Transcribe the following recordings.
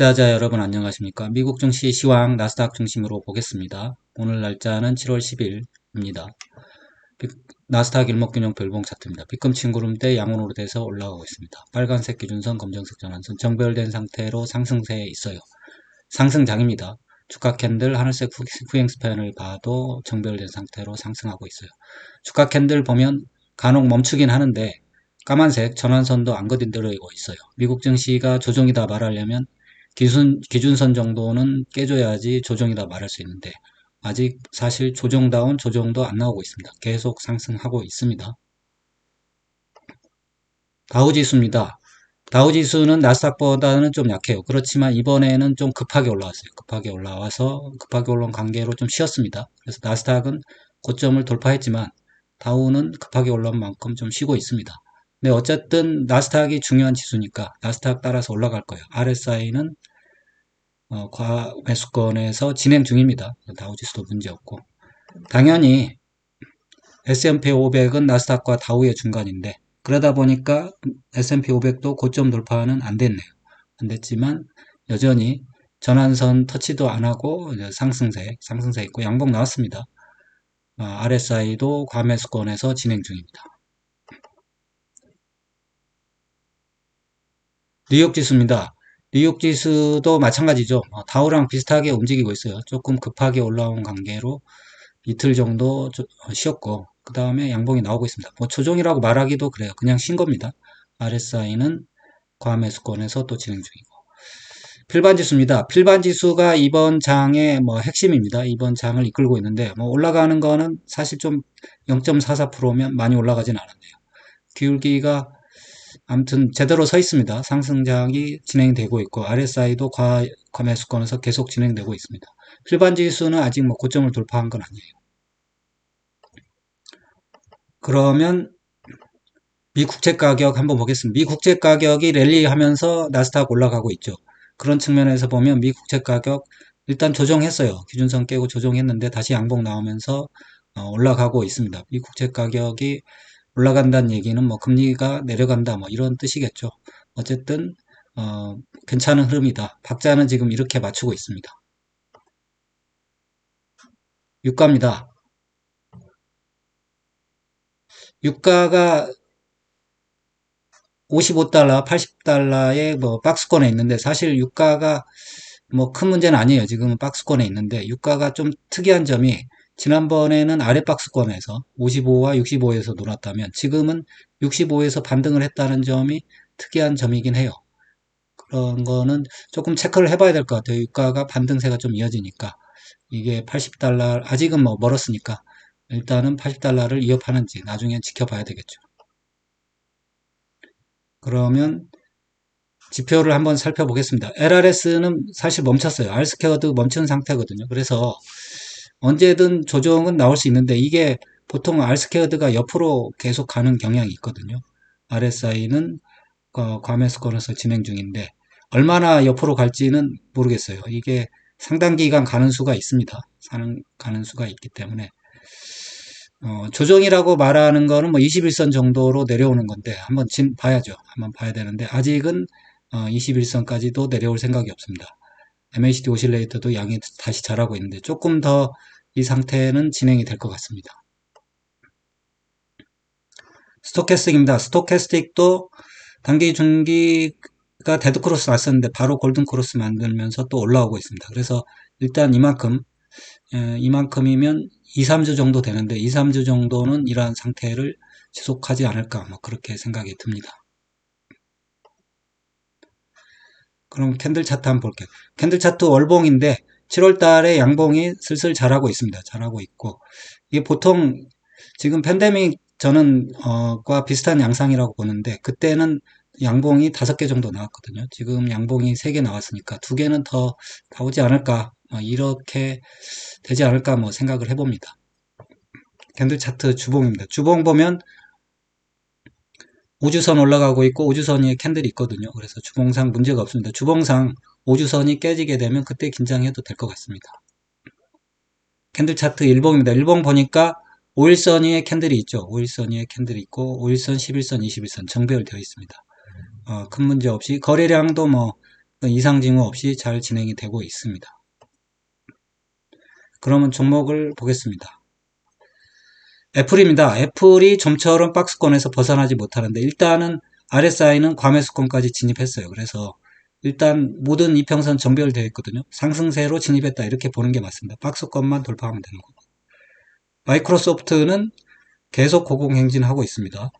투자자 여러분 안녕하십니까? 미국 증시 시황 나스닥 중심으로 보겠습니다. 오늘 날짜는 7월 10일입니다. 나스닥 일목균형 별봉 차트입니다. 비금친 구름대 양원으로 돼서 올라가고 있습니다. 빨간색 기준선, 검정색 전환선 정별된 상태로 상승세에 있어요. 상승장입니다. 주가 캔들 하늘색 후행 스팬을 봐도 정별된 상태로 상승하고 있어요. 주가 캔들 보면 간혹 멈추긴 하는데 까만색 전환선도 안 거들리고 있어요. 미국 증시가 조정이다 말하려면 기준, 기준선 정도는 깨줘야지 조정이다 말할 수 있는데 아직 사실 조정다운 조정도 안 나오고 있습니다. 계속 상승하고 있습니다. 다우지수입니다. 다우지수는 나스닥보다는 좀 약해요. 그렇지만 이번에는 좀 급하게 올라왔어요. 급하게 올라와서 급하게 올라온 관계로 좀 쉬었습니다. 그래서 나스닥은 고점을 돌파했지만 다우는 급하게 올라온 만큼 좀 쉬고 있습니다. 네, 어쨌든 나스닥이 중요한 지수니까 나스닥 따라서 올라갈 거예요. RSI는 어, 과 매수권에서 진행 중입니다. 다우지수도 문제없고 당연히 S&P 500은 나스닥과 다우의 중간인데 그러다 보니까 S&P 500도 고점 돌파는 안 됐네요. 안 됐지만 여전히 전환선 터치도 안 하고 상승세, 상승세 있고 양봉 나왔습니다. 어, RSI도 과매수권에서 진행 중입니다. 뉴욕 지수입니다. 뉴욕 지수도 마찬가지죠. 어, 다우랑 비슷하게 움직이고 있어요. 조금 급하게 올라온 관계로 이틀 정도 어, 쉬었고 그 다음에 양봉이 나오고 있습니다. 뭐 조정이라고 말하기도 그래요. 그냥 쉰 겁니다. RSI는 과매수권에서 또 진행 중이고 필반 지수입니다. 필반 지수가 이번 장의 뭐 핵심입니다. 이번 장을 이끌고 있는데 뭐 올라가는 거는 사실 좀 0.44%면 많이 올라가진 않았네요. 기울기가 아무튼 제대로 서 있습니다. 상승장이 진행되고 있고 RSI도 과, 과매수권에서 계속 진행되고 있습니다. 필반 지수는 아직 뭐 고점을 돌파한 건 아니에요. 그러면 미 국채 가격 한번 보겠습니다. 미 국채 가격이 랠리하면서 나스닥 올라가고 있죠. 그런 측면에서 보면 미 국채 가격 일단 조정했어요. 기준선 깨고 조정했는데 다시 양봉 나오면서 어, 올라가고 있습니다. 미 국채 가격이 올라간다는 얘기는 뭐 금리가 내려간다 뭐 이런 뜻이겠죠. 어쨌든 어, 괜찮은 흐름이다. 박자는 지금 이렇게 맞추고 있습니다. 유가입니다. 유가가 55달러, 80달러의 뭐 박스권에 있는데 사실 유가가 뭐 큰 문제는 아니에요. 지금은 박스권에 있는데 유가가 좀 특이한 점이 지난번에는 아래 박스권에서 55와 65에서 놀았다면 지금은 65에서 반등을 했다는 점이 특이한 점이긴 해요. 그런 거는 조금 체크를 해봐야 될 것 같아요. 유가가 반등세가 좀 이어지니까 이게 80달러 아직은 뭐 멀었으니까 일단은 80달러를 이어파는지 나중엔 지켜봐야 되겠죠. 그러면 지표를 한번 살펴보겠습니다. LRS는 사실 멈췄어요. 알스퀘어도 멈춘 상태거든요. 그래서 언제든 조정은 나올 수 있는데 이게 보통 알스케어드가 옆으로 계속 가는 경향이 있거든요. RSI는 과매수권에서 진행 중인데 얼마나 옆으로 갈지는 모르겠어요. 이게 상당 기간 가는 수가 있습니다. 사는, 가는 수가 있기 때문에 어, 조정이라고 말하는 거는 뭐 21선 정도로 내려오는 건데 한번 진, 봐야죠. 한번 봐야 되는데 아직은 어, 21선까지도 내려올 생각이 없습니다. MACD 오실레이터도 양이 다시 자라고 있는데 조금 더 이 상태는 진행이 될 것 같습니다. 스토캐스틱입니다. 스토캐스틱도 단기 중기가 데드크로스 났었는데 바로 골든크로스 만들면서 또 올라오고 있습니다. 그래서 일단 이만큼 이만큼이면 2, 3주 정도 되는데 2, 3주 정도는 이러한 상태를 지속하지 않을까 뭐 그렇게 생각이 듭니다. 그럼 캔들 차트 한번 볼게요. 캔들 차트 월봉인데 7월 달에 양봉이 슬슬 잘하고 있습니다. 잘하고 있고 이게 보통 지금 팬데믹 저는 어, 과 비슷한 양상이라고 보는데 그때는 양봉이 다섯 개 정도 나왔거든요. 지금 양봉이 세 개 나왔으니까 두 개는 더 나오지 않을까 뭐 이렇게 되지 않을까 뭐 생각을 해봅니다. 캔들 차트 주봉입니다. 주봉 보면 우주선 올라가고 있고 우주선 위에 캔들이 있거든요. 그래서 주봉상 문제가 없습니다. 주봉상 우주선이 깨지게 되면 그때 긴장해도 될 것 같습니다. 캔들 차트 1봉입니다. 1봉 보니까 5일선 위에 캔들이 있죠. 5일선 위에 캔들이 있고 5일선, 11선, 21선 정배열되어 있습니다. 어, 큰 문제 없이 거래량도 뭐 이상 징후 없이 잘 진행이 되고 있습니다. 그러면 종목을 보겠습니다. 애플입니다. 애플이 좀처럼 박스권에서 벗어나지 못하는데 일단은 RSI는 과매수권까지 진입했어요. 그래서 일단 모든 이평선 정별되어 있거든요. 상승세로 진입했다 이렇게 보는 게 맞습니다. 박스권만 돌파하면 되는 거고. 마이크로소프트는 계속 고공행진하고 있습니다.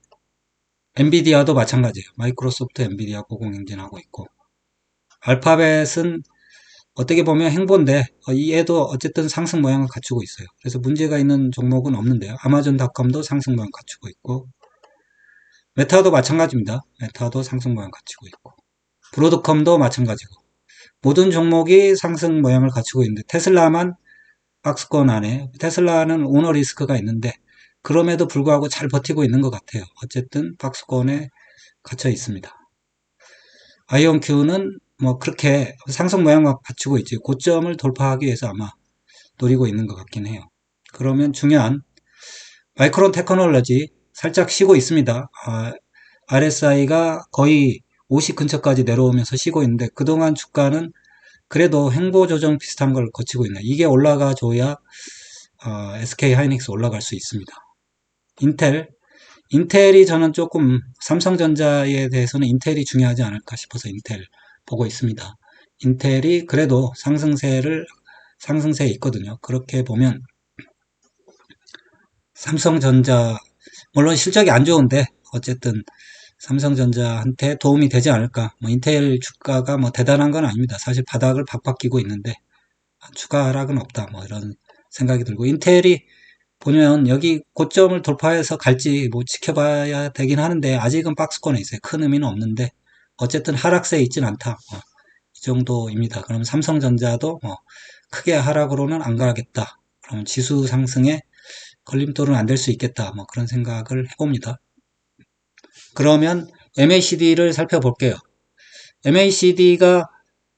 엔비디아도 마찬가지예요. 마이크로소프트, 엔비디아 고공행진하고 있고 알파벳은 어떻게 보면 행보인데 어, 이 애도 어쨌든 상승 모양을 갖추고 있어요. 그래서 문제가 있는 종목은 없는데요. 아마존닷컴도 상승 모양 갖추고 있고 메타도 마찬가지입니다. 메타도 상승 모양 갖추고 있고 브로드컴도 마찬가지고 모든 종목이 상승 모양을 갖추고 있는데 테슬라만 박스권 안에 테슬라는 오너 리스크가 있는데 그럼에도 불구하고 잘 버티고 있는 것 같아요. 어쨌든 박스권에 갇혀 있습니다. 아이온큐는 뭐 그렇게 상승 모양을 갖추고 있지 고점을 돌파하기 위해서 아마 노리고 있는 것 같긴 해요. 그러면 중요한 마이크론 테크놀로지 살짝 쉬고 있습니다. 아, RSI가 거의 50 근처까지 내려오면서 쉬고 있는데 그동안 주가는 그래도 행보 조정 비슷한 걸 거치고 있네. 이게 올라가 줘야 어, SK 하이닉스 올라갈 수 있습니다. 인텔 인텔이 저는 조금 삼성전자에 대해서는 인텔이 중요하지 않을까 싶어서 인텔 보고 있습니다. 인텔이 그래도 상승세를 상승세에 있거든요. 그렇게 보면 삼성전자 물론 실적이 안 좋은데 어쨌든 삼성전자한테 도움이 되지 않을까. 뭐 인텔 주가가 뭐 대단한 건 아닙니다. 사실 바닥을 박박 끼고 있는데 추가 하락은 없다. 뭐 이런 생각이 들고 인텔이 보면 여기 고점을 돌파해서 갈지 뭐 지켜봐야 되긴 하는데 아직은 박스권에 있어요. 큰 의미는 없는데 어쨌든 하락세에 있진 않다. 뭐, 이 정도입니다. 그럼 삼성전자도 뭐 크게 하락으로는 안 가겠다. 그럼 지수 상승에 걸림돌은 안 될 수 있겠다. 뭐 그런 생각을 해봅니다. 그러면 MACD를 살펴볼게요. MACD가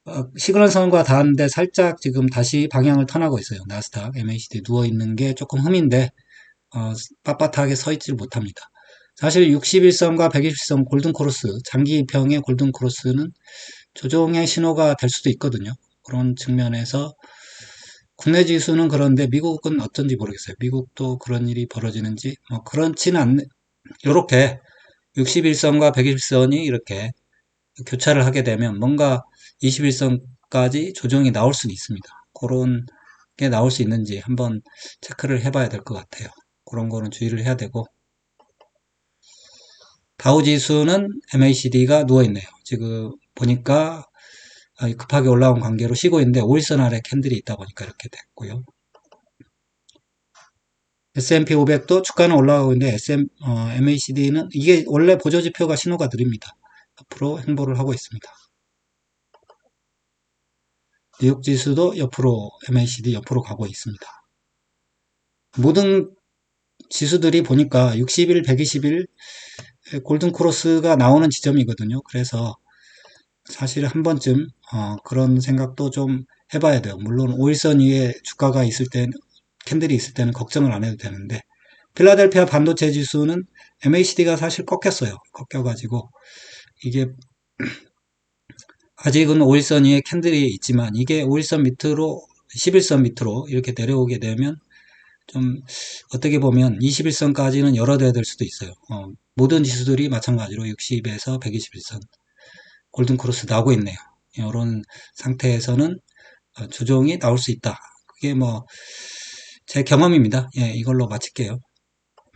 어, 시그널 선과 닿았는데 살짝 지금 다시 방향을 턴하고 있어요. 나스닥 MACD 누워있는 게 조금 흠인데 어, 빳빳하게 서 있질 못합니다. 사실 61선과 120선 골든크로스 장기평의 골든크로스는 조정의 신호가 될 수도 있거든요. 그런 측면에서 국내 지수는 그런데 미국은 어쩐지 모르겠어요. 미국도 그런 일이 벌어지는지 뭐 그렇지는 않네. 이렇게 61선과 120선이 이렇게 교차를 하게 되면 뭔가 21선까지 조정이 나올 수는 있습니다. 그런 게 나올 수 있는지 한번 체크를 해봐야 될 것 같아요. 그런 거는 주의를 해야 되고 다우 지수는 MACD가 누워있네요. 지금 보니까 급하게 올라온 관계로 쉬고 있는데 5일선 아래 캔들이 있다 보니까 이렇게 됐고요. S&P 500도 주가는 올라가고 있는데 SM, 어, MACD는 이게 원래 보조지표가 신호가 느립니다. 앞으로 행보를 하고 있습니다. 뉴욕 지수도 옆으로 MACD 옆으로 가고 있습니다. 모든 지수들이 보니까 60일, 120일 골든 크로스가 나오는 지점이거든요. 그래서 사실 한 번쯤 어, 그런 생각도 좀 해봐야 돼요. 물론 5일선 위에 주가가 있을 때 캔들이 있을 때는 걱정을 안 해도 되는데 필라델피아 반도체 지수는 MACD가 사실 꺾였어요. 꺾여가지고 이게 아직은 5일선 위에 캔들이 있지만 이게 5일선 밑으로 11선 밑으로 이렇게 내려오게 되면 좀 어떻게 보면 21선까지는 열어둬야 될 수도 있어요. 어, 모든 지수들이 마찬가지로 60에서 121선 골든크로스 나오고 있네요. 이런 상태에서는 어, 조정이 나올 수 있다. 그게 뭐 제 경험입니다. 예, 이걸로 마칠게요.